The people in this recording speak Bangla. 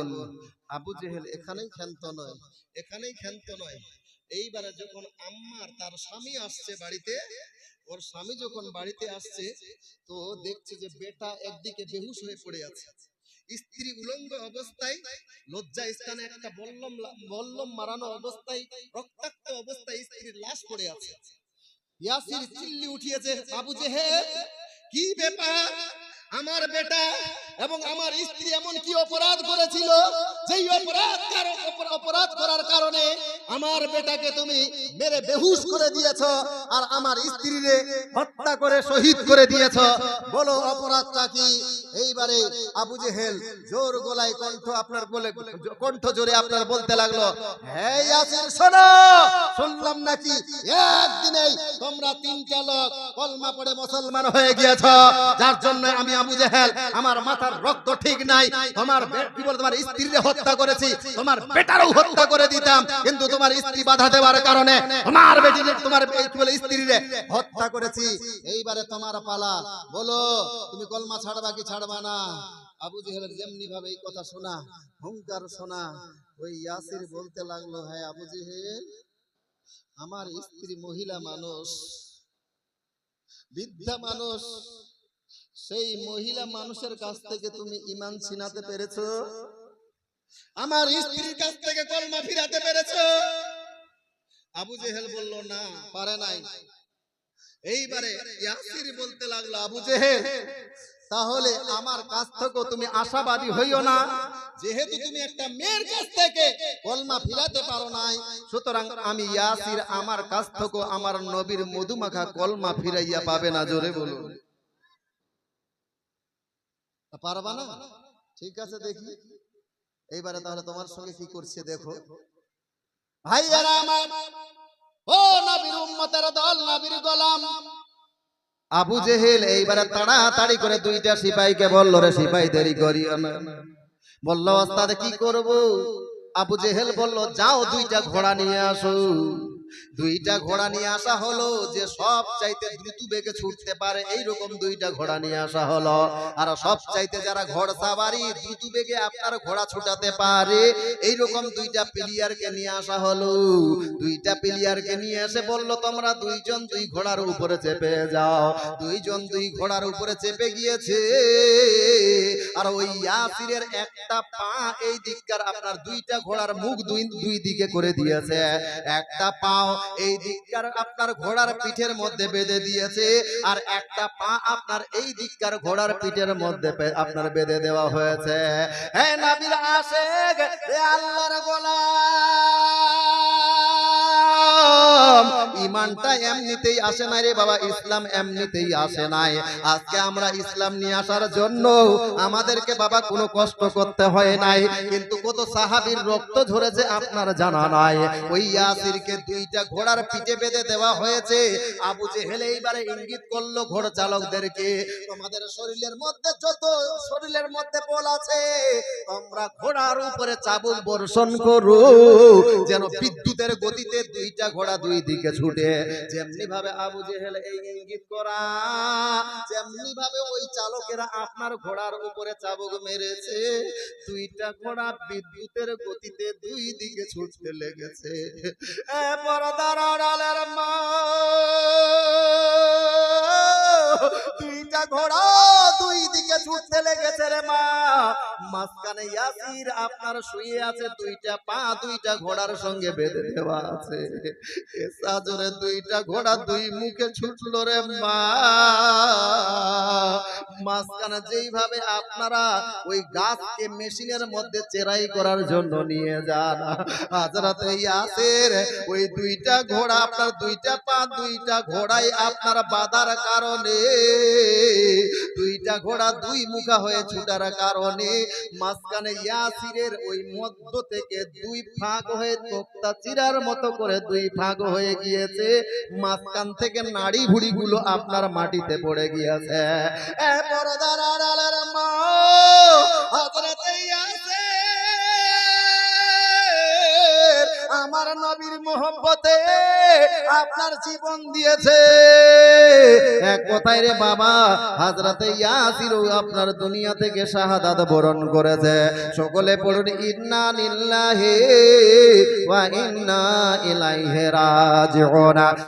দেখুন আবু জেহেল এখানেই ক্ষান্ত নয় এখানেই ক্ষান্ত নয়। এইবারে যখন আম্মার তার স্বামী আসছে বাড়িতে ওর স্বামী যখন বাড়িতে আসছে তো দেখছে যে বেটা একদিকে বেহুশ হয়ে পড়ে আছে। স্ত্রী উলঙ্গ অবস্থায় লজ্জা স্থানে একটা বল্লম বল্লম মারানো অবস্থায় রক্তাক্ত অবস্থায় স্ত্রীর লাশ পড়ে আছে। ইয়াসির চিল্লি উঠিয়েছে আবু জেহেল কি ব্যাপার? আমার বেটা এবং আমার স্ত্রী এমন কি অপরাধ করেছিল? যেই অপরাধ অপরাধ করার কারণে আমার বেটাকে তুমি মেরে বেহুশ করে দিয়েছ আর আমার স্ত্রীরে হত্যা করে শহীদ করে দিয়েছ। বলো, অপরাধটা কি? এইবারে আবু জেহেল জোর গলায় কণ্ঠ আপনার বলে কণ্ঠ জোরে আপনার বলতে লাগল হে ইয়াসির শোনো, শুনলাম নাকি একদিনেই তোমরা তিনটা লোক কলমা পড়ে মুসলমান হয়ে গিয়েছ। যার জন্য আমি আবু জেহেল, আমার মাথার রক্ত ঠিক নাই, তোমার কি বলে, তোমার স্ত্রীরে হত্যা করেছি, তোমার বেটারও হত্যা করে দিতাম, কিন্তু তোমার স্ত্রী বাধা দেওয়ার কারণে তোমার বেটি তোমার কি বলে, স্ত্রীরে হত্যা করেছি। এইবারে তোমার পালা। বলো, তুমি কলমা ছাড়বা কি ছাড়বা না? আবু জেহেলের যেমনি ভাবে এই কথা শোনা, হুঙ্কার শোনা, ওই ইয়াসির বলতে লাগল হ্যাঁ আবু জেহেল, আমার স্ত্রী মহিলা মানুষ, বৃদ্ধা মানুষ সেই মহিলা মানুষের কাছ থেকে তুমি ইমান ছিনাতে পেরেছ? আমার স্ত্রীর কাছ থেকে কলমা ফিরাতে পেরেছ? আবু জেহেল বলল না পারে নাই। এইবারে ইয়াসির বলতে লাগল আবু জেহেল তাহলে আমার কাছ থেকে তুমি আশাবাদী হইও না। যেহেতু তুমি একটা মেয়ের কাছ থেকে কলমা ফিরাতে পারো নাই। সুতরাং আমি ইয়াসির আমার কাছ থেকে আমার নবীর মধুমাখা কলমা ফিরাইয়া পাবে না জোরে বলুন। পারবা না? ঠিক আছে দেখি। এইবারে তাহলে তোমার সঙ্গে কি করছে দেখো। ভাইয়ারা আমার ও নবীর উম্মতের দল নবীর গোলাম। আবু জেহেল এইবারে তাড়াতাড়ি করে দুইটা সিপাহীকে বলল রে সিপাহী দেরি করিও না। বলল ওস্তাদ কি করব? আবু জেহেল বলল যাও দুইটা ঘোড়া নিয়ে আসো। দুইটা ঘোড়া নিয়ে আসা হলো যে সব চাইতে দ্রুত বেগে ছুটতে পারে এইরকম দুইটা ঘোড়া নিয়ে আসা হলো। আর সব চাইতে যারা ঘোড় সাবারি দ্রুত বেগে আপনার ঘোড়া ছুটাতে পারে এইরকম দুইটা প্লেয়ারকে নিয়ে আসা হলো। দুইটা প্লেয়ারকে নিয়ে এসে বলল তোমরা দুইজন দুই ঘোড়ার উপরে চেপে যাও। দুইজন দুই ঘোড়ার উপরে চেপে গিয়েছে। আর ওই ইয়াসিরের একটা পা এই দিককার আপনার দুইটা ঘোড়ার মুখ দুই দুই দিকে করে দিয়েছে। একটা পাও এই দিককার আপনার ঘোড়ার পিঠের মধ্যে বেঁধে দিয়েছে আর একটা পা আপনার এই দিককার ঘোড়ার পিঠের মধ্যে আপনার বেঁধে দেওয়া হয়েছে। হে নাবিল আশেক আল্লাহর গোলাম ইমানটা এমনিতেই আসে নাই রে বাবা, ইসলাম এমনিতেই আসে নাই। আজকে আমরা ইসলাম নিয়ে আসার জন্য আমাদেরকে বাবা কোনো কষ্ট করতে হয় নাই, কিন্তু কত সাহাবীর রক্ত ঝরেছে আপনার জানা নাই। ওই ইয়াসিরকে দুইটা ঘোড়ার পিঠে বেঁধে দেওয়া হয়েছে। আবু জেহেল এইবারে ইঙ্গিত করল ঘোড়া চালকদেরকে, তোমাদের শরীরের মধ্যে যত শরীরের মধ্যে বল আছে, তোমরা ঘোড়ার উপরে চাবুক বর্ষণ করো, যেন বিদ্যুতের গতিতে দুইটা ঘোড়া দুই দিকে ছুটে যেমনি ভাবে আবু জেহেল এই ইঙ্গিত করা যেমনি ভাবে ওই চালকেরা আপনার ঘোড়ার উপরে চাবুক মেরেছে, দুইটা ঘোড়া বিদ্যুতের গতিতে দুই দিকে ছুটতে লেগেছে। এ পরদার মা ছুটতে লেগেছে রে মা। মাঝখানে ইয়াসির আপনার শুয়ে আছে, দুইটা পা, দুইটা ঘোড়ার সঙ্গে বেঁধে দেওয়া আছে। এসা জোরে দুইটা ঘোড়া দুই মুখে ছুটলো রে মা। মাঝখানে যেইভাবে আপনারা ওই গাছকে মেশিনের মধ্যে চেরাই করার জন্য নিয়ে যান। হাজরাতে ইয়াসির, ওই দুইটা ঘোড়া আপনার দুইটা পা, দুইটা ঘোড়াই আপনার বাধার কারণে দুইটা ঘোড়া দুই মুখা হয়ে ছুটার কারণে মাঝখানে ইয়াসিরের ওই মধ্য থেকে দুই ফাঁক হয়ে তোক্তা চিরার মতো করে দুই ফাঁক হয়ে গিয়েছে। মাঝখান থেকে নাড়ি ভুড়ি গুলো আপনার মাটিতে পড়ে গিয়েছে। এ পরদার আড়ালের মা, হযরতে আমার নবীর মোহব্বতে আপনার জীবন দিয়েছে। এক কথায় রে বাবা হাজরাতে ইয়াসির আপনার দুনিয়া থেকে শাহাদাত বরণ করেছে। সকলে পড়ুন, ইন্না লিল্লাহি ওয়া ইন্না ইলাইহি রাজিউন।